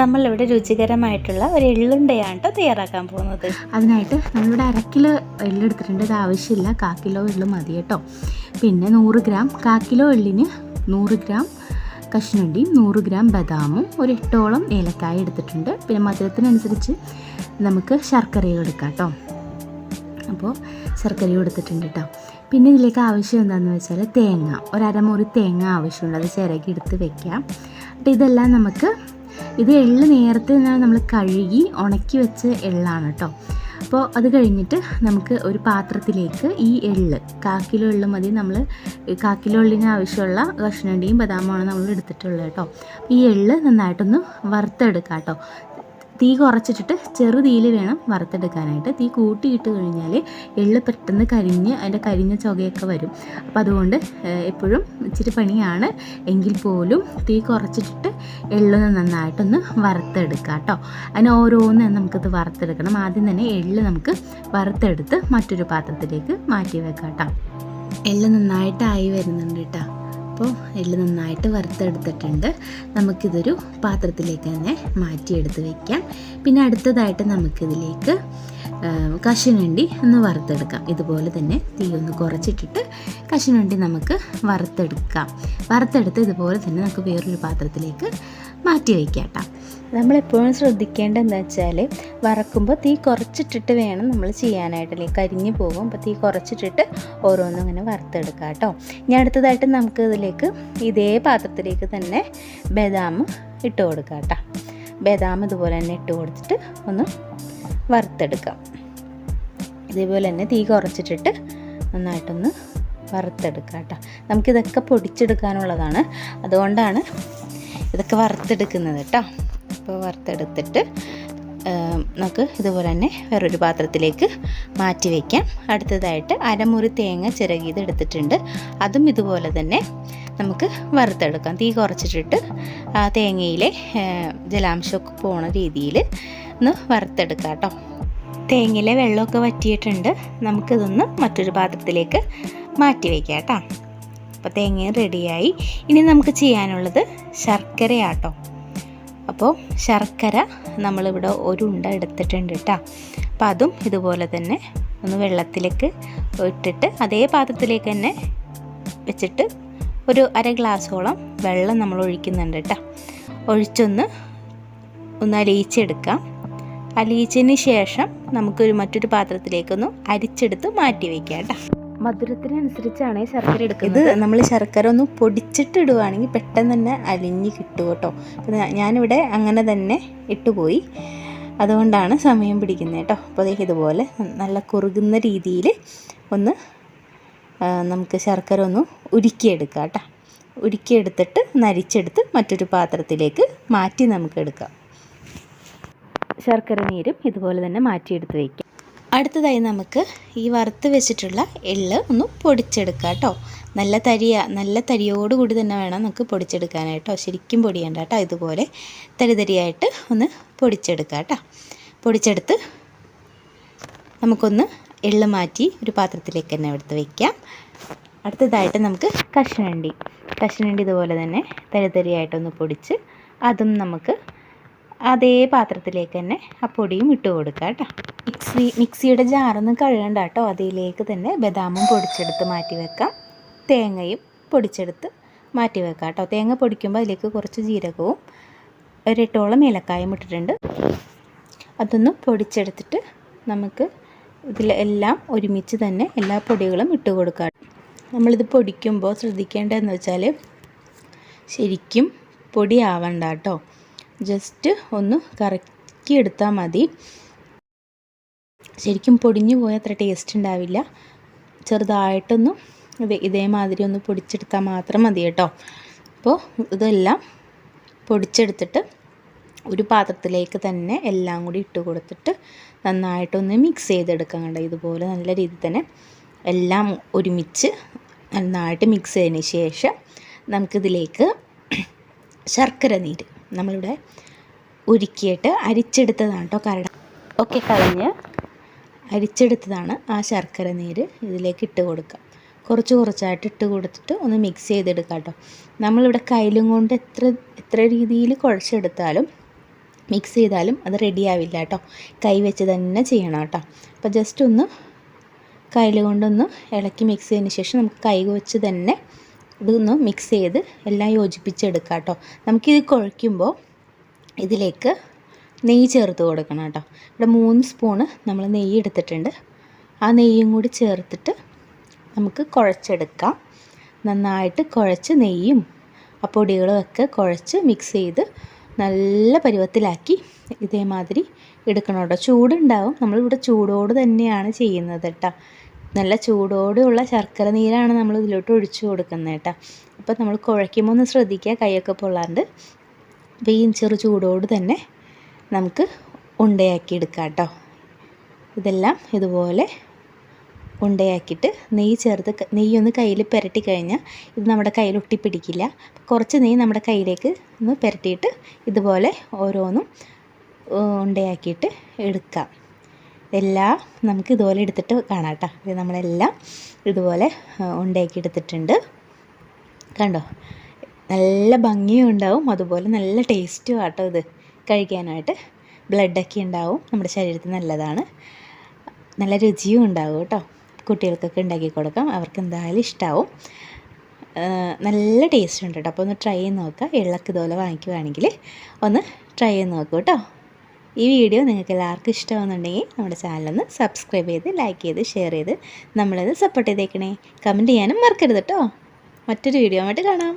നമ്മളിവിടെ രുചികരമായിട്ടുള്ള ഒരു എള്ളുണ്ടയാണ് കേട്ടോ തയ്യാറാക്കാൻ പോകുന്നത്. അതിനായിട്ട് നമ്മളിവിടെ അരക്കിലോ എള്ളെടുത്തിട്ടുണ്ട്. ഇത് ആവശ്യമില്ല. കാ കിലോ എള്ള് മതി കേട്ടോ. പിന്നെ നൂറ് ഗ്രാം കാ കിലോ എള്ളിന് നൂറ് ഗ്രാം കഷ്ണുണ്ടിയും നൂറ് ഗ്രാം ബദാമും ഒരു എട്ടോളം ഏലക്കായ എടുത്തിട്ടുണ്ട്. പിന്നെ മധുരത്തിനനുസരിച്ച് നമുക്ക് ശർക്കരയും എടുക്കാം കേട്ടോ. അപ്പോൾ ശർക്കരയും എടുത്തിട്ടുണ്ട് കേട്ടോ. പിന്നെ ഇതിലേക്ക് ആവശ്യം എന്താണെന്ന് വെച്ചാൽ തേങ്ങ. ഒരു അരമുറി തേങ്ങ ആവശ്യമുണ്ട്. അത് ചിരകി എടുത്ത് വെക്കാം. എന്നിട്ട് ഇതെല്ലാം നമുക്ക് ഇത് എള്ള് നേരത്തെ തന്നെ നമ്മൾ കഴുകി ഉണക്കി വെച്ച എള്ളാണ് കേട്ടോ. അപ്പോൾ അത് കഴിഞ്ഞിട്ട് നമുക്ക് ഒരു പാത്രത്തിലേക്ക് ഈ എള്ള് കാക്കിലോ എള്ള് മതി നമ്മൾ കാക്കിലോ എള്ളിന് ആവശ്യമുള്ള കഷ്ണണ്ടിയും ബദാമുമാണ് നമ്മൾ എടുത്തിട്ടുള്ളത് കേട്ടോ. ഈ എള്ള് നന്നായിട്ടൊന്ന് വറുത്തെടുക്കാം കേട്ടോ. തീ കുറച്ചിട്ടിട്ട് ചെറുതീയിൽ വേണം വറുത്തെടുക്കാനായിട്ട്. തീ കൂട്ടിയിട്ട് കഴിഞ്ഞാൽ എള്ള് പെട്ടെന്ന് കരിഞ്ഞ് അതിന്റെ കരിഞ്ഞ ചുകയൊക്കെ വരും. അപ്പോൾ അതുകൊണ്ട് എപ്പോഴും ഇച്ചിരി പണിയാണ്. എങ്കിൽ പോലും തീ കുറച്ചിട്ടിട്ട് എള്ളൊന്ന് നന്നായിട്ടൊന്ന് വറുത്തെടുക്കാം കേട്ടോ അതിന് ഓരോന്ന് നമുക്കിത് വറുത്തെടുക്കണം. ആദ്യം തന്നെ എള്ള് നമുക്ക് വറുത്തെടുത്ത് മറ്റൊരു പാത്രത്തിലേക്ക് മാറ്റി വെക്കാം കേട്ടോ എള്ള് നന്നായിട്ടായി വരുന്നുണ്ട് കേട്ടോ അപ്പോൾ എല്ല് നന്നായിട്ട് വറുത്തെടുത്തിട്ടുണ്ട്. നമുക്കിതൊരു പാത്രത്തിലേക്ക് തന്നെ മാറ്റിയെടുത്ത് വയ്ക്കാം പിന്നെ അടുത്തതായിട്ട് നമുക്കിതിലേക്ക് കശുവണ്ടി ഒന്ന് വറുത്തെടുക്കാം. ഇതുപോലെ തന്നെ തീ ഒന്ന് കുറച്ചിട്ടിട്ട് കശുവണ്ടി നമുക്ക് വറുത്തെടുക്കാം. വറുത്തെടുത്ത് ഇതുപോലെ തന്നെ നമുക്ക് വേറൊരു പാത്രത്തിലേക്ക് മാറ്റി വയ്ക്കുക കേട്ടോ നമ്മളെപ്പോഴും ശ്രദ്ധിക്കേണ്ടതെന്ന് വെച്ചാൽ വറക്കുമ്പോൾ തീ കുറച്ചിട്ടിട്ട് വേണം നമ്മൾ ചെയ്യാനായിട്ട്. അല്ലെങ്കിൽ കരിഞ്ഞു പോകും അപ്പോൾ തീ കുറച്ചിട്ടിട്ട് ഓരോന്നും ഇങ്ങനെ വറുത്തെടുക്കുക കേട്ടോ. ഇനി അടുത്തതായിട്ട് നമുക്ക് ഇതിലേക്ക് ഇതേ പാത്രത്തിലേക്ക് തന്നെ ബദാം ഇട്ട് കൊടുക്കുക കേട്ടോ. ബദാം ഇതുപോലെ തന്നെ ഇട്ട് കൊടുത്തിട്ട് ഒന്ന് വറുത്തെടുക്കാം. ഇതേപോലെ തന്നെ തീ കുറച്ചിട്ടിട്ട് നന്നായിട്ടൊന്ന് വറുത്തെടുക്കുക കേട്ടോ. നമുക്കിതൊക്കെ പൊടിച്ചെടുക്കാനുള്ളതാണ്. അതുകൊണ്ടാണ് ഇതൊക്കെ വറുത്തെടുക്കുന്നത് കേട്ടോ. അപ്പോൾ വറുത്തെടുത്തിട്ട് നമുക്ക് ഇതുപോലെ തന്നെ വേറൊരു പാത്രത്തിലേക്ക് മാറ്റി വയ്ക്കാം അടുത്തതായിട്ട് അരമുറി തേങ്ങ ചിരകിയത് എടുത്തിട്ടുണ്ട്. അതും ഇതുപോലെ തന്നെ നമുക്ക് വറുത്തെടുക്കാം. തീ കുറച്ചിട്ടിട്ട് ആ തേങ്ങയിലെ ജലാംശമൊക്കെ പോണ രീതിയിൽ ഒന്ന് വറുത്തെടുക്കാം കേട്ടോ. തേങ്ങയിലെ വെള്ളമൊക്കെ വറ്റിയിട്ടുണ്ട്. നമുക്കിതൊന്ന് മറ്റൊരു പാത്രത്തിലേക്ക് മാറ്റി വയ്ക്കാം കേട്ടോ. അപ്പോൾ തേങ്ങയും റെഡിയായി. ഇനി നമുക്ക് ചെയ്യാനുള്ളത് ശർക്കരയാട്ടോ. അപ്പോൾ ശർക്കര നമ്മളിവിടെ ഒരു ഉണ്ട എടുത്തിട്ടുണ്ട് കേട്ടോ അപ്പം അതും ഇതുപോലെ തന്നെ ഒന്ന് വെള്ളത്തിലേക്ക് ഇട്ടിട്ട് അതേ പാത്രത്തിലേക്ക് തന്നെ വെച്ചിട്ട് ഒരു അര ഗ്ലാസ്സോളം വെള്ളം നമ്മൾ ഒഴിക്കുന്നുണ്ട് കേട്ടോ ഒഴിച്ചൊന്ന് ഒന്ന് അലിയിച്ചെടുക്കാം. അലിയിച്ചതിന് ശേഷം നമുക്കൊരു മറ്റൊരു പാത്രത്തിലേക്കൊന്ന് അരിച്ചെടുത്ത് മാറ്റി വയ്ക്കാം കേട്ടോ മധുരത്തിനനുസരിച്ചാണ് ശർക്കര എടുക്കുന്നത്. ഇത് നമ്മൾ ശർക്കര ഒന്ന് പൊടിച്ചിട്ട് ഇടുവാണെങ്കിൽ പെട്ടെന്ന് തന്നെ അലിഞ്ഞ് കിട്ടും കേട്ടോ. അപ്പോൾ ഞാനിവിടെ അങ്ങനെ തന്നെ ഇട്ടുപോയി. അതുകൊണ്ടാണ് സമയം പിടിക്കുന്നത് കേട്ടോ. അപ്പോൾ അതേ ഇതുപോലെ നല്ല കുറുകുന്ന രീതിയിൽ ഒന്ന് നമുക്ക് ശർക്കര ഒന്ന് ഉരുക്കിയെടുക്കാം കേട്ടോ. ഉരുക്കിയെടുത്തിട്ട് നരിച്ചെടുത്ത് മറ്റൊരു പാത്രത്തിലേക്ക് മാറ്റി നമുക്ക് എടുക്കാം. ശർക്കര നീരും ഇതുപോലെ തന്നെ മാറ്റിയെടുത്ത് വയ്ക്കാം അടുത്തതായി നമുക്ക് ഈ വറുത്ത് വെച്ചിട്ടുള്ള എള്ള് ഒന്ന് പൊടിച്ചെടുക്കാം കേട്ടോ. നല്ല തരിയ നല്ല തരിയോടുകൂടി തന്നെ വേണം നമുക്ക് പൊടിച്ചെടുക്കാനായിട്ടോ ശരിക്കും പൊടിയണ്ട കേട്ടോ ഇതുപോലെ. തരിതരിയായിട്ട് ഒന്ന് പൊടിച്ചെടുക്കാം കേട്ടോ. പൊടിച്ചെടുത്ത് നമുക്കൊന്ന് എള്ള് മാറ്റി ഒരു പാത്രത്തിലേക്ക് തന്നെ എടുത്ത് വയ്ക്കാം അടുത്തതായിട്ട് നമുക്ക് കഷ്ണണ്ടി. കഷ്ണണ്ടി ഇതുപോലെ തന്നെ തരി തരിയായിട്ടൊന്ന് പൊടിച്ച് അതും നമുക്ക് അതേ പാത്രത്തിലേക്ക് തന്നെ ആ പൊടിയും ഇട്ട് കൊടുക്കുക കേട്ടോ മിക്സി മിക്സിയുടെ ജാറൊന്നും കഴുകണ്ട കേട്ടോ അതിലേക്ക് തന്നെ ബദാമും പൊടിച്ചെടുത്ത് മാറ്റി വെക്കാം. തേങ്ങയും പൊടിച്ചെടുത്ത് മാറ്റി വെക്കാം കേട്ടോ തേങ്ങ പൊടിക്കുമ്പോൾ അതിലേക്ക് കുറച്ച് ജീരകവും ഒരെട്ടോളം ഏലക്കായും ഇട്ടിട്ടുണ്ട്. അതൊന്ന് പൊടിച്ചെടുത്തിട്ട് നമുക്ക് ഇതിലെല്ലാം ഒരുമിച്ച് തന്നെ എല്ലാ പൊടികളും ഇട്ട് കൊടുക്കുക നമ്മളിത് പൊടിക്കുമ്പോൾ ശ്രദ്ധിക്കേണ്ടതെന്ന് വെച്ചാൽ ശരിക്കും പൊടിയാവണ്ട കേട്ടോ ജസ്റ്റ് ഒന്ന് കറക്കി എടുത്താൽ മതി. ശരിക്കും പൊടിഞ്ഞു പോയാൽ അത്ര ടേസ്റ്റ് ഉണ്ടാവില്ല. ചെറുതായിട്ടൊന്ന് ഇത് ഇതേമാതിരി ഒന്ന് പൊടിച്ചെടുത്താൽ മാത്രം മതി കേട്ടോ. അപ്പോൾ ഇതെല്ലാം പൊടിച്ചെടുത്തിട്ട് ഒരു പാത്രത്തിലേക്ക് തന്നെ എല്ലാം കൂടി ഇട്ട് കൊടുത്തിട്ട് നന്നായിട്ടൊന്ന് മിക്സ് ചെയ്തെടുക്കാം കണ്ടോ. ഇതുപോലെ നല്ല രീതിയിൽ തന്നെ എല്ലാം ഒരുമിച്ച് നന്നായിട്ട് മിക്സ് ചെയ്തതിന് ശേഷം നമുക്കിതിലേക്ക് ശർക്കര നീര് നമ്മളിവിടെ ഉരുക്കിയിട്ട് അരിച്ചെടുത്തതാണ് കേട്ടോ കരട. ഒക്കെ കളഞ്ഞ് അരിച്ചെടുത്തതാണ് ആ ശർക്കര നീര് ഇതിലേക്ക് ഇട്ട് കൊടുക്കുക കുറച്ച് കുറച്ചായിട്ട് ഇട്ട് കൊടുത്തിട്ട് ഒന്ന് മിക്സ് ചെയ്തെടുക്കാം കേട്ടോ നമ്മളിവിടെ കയ്യിലും കൊണ്ട് എത്ര എത്ര രീതിയിൽ കുഴച്ചെടുത്താലും മിക്സ് ചെയ്താലും അത് റെഡിയാവില്ല കേട്ടോ കൈ വെച്ച് തന്നെ ചെയ്യണം കേട്ടോ അപ്പോൾ ജസ്റ്റ് ഒന്ന് കയ്യിൽ കൊണ്ടൊന്ന് ഇളക്കി മിക്സ് ചെയ്തതിന് ശേഷം നമുക്ക് കൈ വെച്ച് തന്നെ ഇതൊന്ന് മിക്സ് ചെയ്ത് എല്ലാം യോജിപ്പിച്ചെടുക്കാം കേട്ടോ നമുക്കിത് കുഴയ്ക്കുമ്പോൾ ഇതിലേക്ക് നെയ്യ് ചേർത്ത് കൊടുക്കണം കേട്ടോ ഇവിടെ മൂന്ന് സ്പൂണ് നമ്മൾ നെയ്യ് എടുത്തിട്ടുണ്ട്. ആ നെയ്യും കൂടി ചേർത്തിട്ട് നമുക്ക് കുഴച്ചെടുക്കാം. നന്നായിട്ട് കുഴച്ച് നെയ്യും ആ കുഴച്ച് മിക്സ് ചെയ്ത് നല്ല പരുവത്തിലാക്കി ഇതേമാതിരി എടുക്കണം കേട്ടോ ചൂടുണ്ടാവും. നമ്മളിവിടെ ചൂടോട് തന്നെയാണ് ചെയ്യുന്നത് കേട്ടോ നല്ല ചൂടോടെയുള്ള ശർക്കര നീരാണ് നമ്മൾ ഇതിലോട്ട് ഒഴിച്ചു കൊടുക്കുന്നത് കേട്ടോ. അപ്പോൾ നമ്മൾ കുഴയ്ക്കുമ്പോൾ ഒന്ന് ശ്രദ്ധിക്കുക കൈയൊക്കെ പൊള്ളാണ്ട്. അപ്പോൾ ഈ ചെറു ചൂടോട് തന്നെ നമുക്ക് ഉണ്ടയാക്കി എടുക്കാം കേട്ടോ. ഇതെല്ലാം ഇതുപോലെ ഉണ്ടയാക്കിയിട്ട് നെയ്യ് ചേർത്ത് നെയ്യൊന്ന് കയ്യിൽ പുരട്ടി കഴിഞ്ഞാൽ ഇത് നമ്മുടെ കയ്യിൽ ഒട്ടിപ്പിടിക്കില്ല. കുറച്ച് നെയ്യ് നമ്മുടെ കയ്യിലേക്ക് ഒന്ന് പുരട്ടിയിട്ട് ഇതുപോലെ ഓരോന്നും ഉണ്ടയാക്കിയിട്ട് എടുക്കാം. എല്ലാം നമുക്ക് ഇതുപോലെ എടുത്തിട്ട് കാണാം കേട്ടോ നമ്മളെല്ലാം ഇതുപോലെ ഉണ്ടാക്കി എടുത്തിട്ടുണ്ട്. കണ്ടോ? നല്ല ഭംഗിയും ഉണ്ടാവും. അതുപോലെ നല്ല ടേസ്റ്റും ആട്ടോ ഇത്. കഴിക്കാനായിട്ട് ബ്ലഡൊക്കെ ഉണ്ടാവും. നമ്മുടെ ശരീരത്തിന് നല്ലതാണ്. നല്ല രുചിയും ഉണ്ടാവും കേട്ടോ. കുട്ടികൾക്കൊക്കെ ഉണ്ടാക്കി കൊടുക്കാം. അവർക്ക് എന്തായാലും ഇഷ്ടമാവും നല്ല ടേസ്റ്റ് ഉണ്ട് കേട്ടോ. അപ്പോൾ ഒന്ന് ട്രൈ ചെയ്ത് നോക്കുക ഇളക്ക് ഇതുപോലെ വാങ്ങിക്കുവാണെങ്കിൽ ഒന്ന് ട്രൈ ചെയ്ത് നോക്കൂ കേട്ടോ. ഈ വീഡിയോ നിങ്ങൾക്ക് എല്ലാവർക്കും ഇഷ്ടമാകുന്നുണ്ടെങ്കിൽ നമ്മുടെ ചാനലൊന്ന് സബ്സ്ക്രൈബ് ചെയ്ത് ലൈക്ക് ചെയ്ത് ഷെയർ ചെയ്ത് നമ്മളത് സപ്പോർട്ട് ചെയ്തേക്കണേ. കമന്റ് ചെയ്യാനും മറക്കരുത് കേട്ടോ മറ്റൊരു വീഡിയോ ആയിട്ട് കാണാം.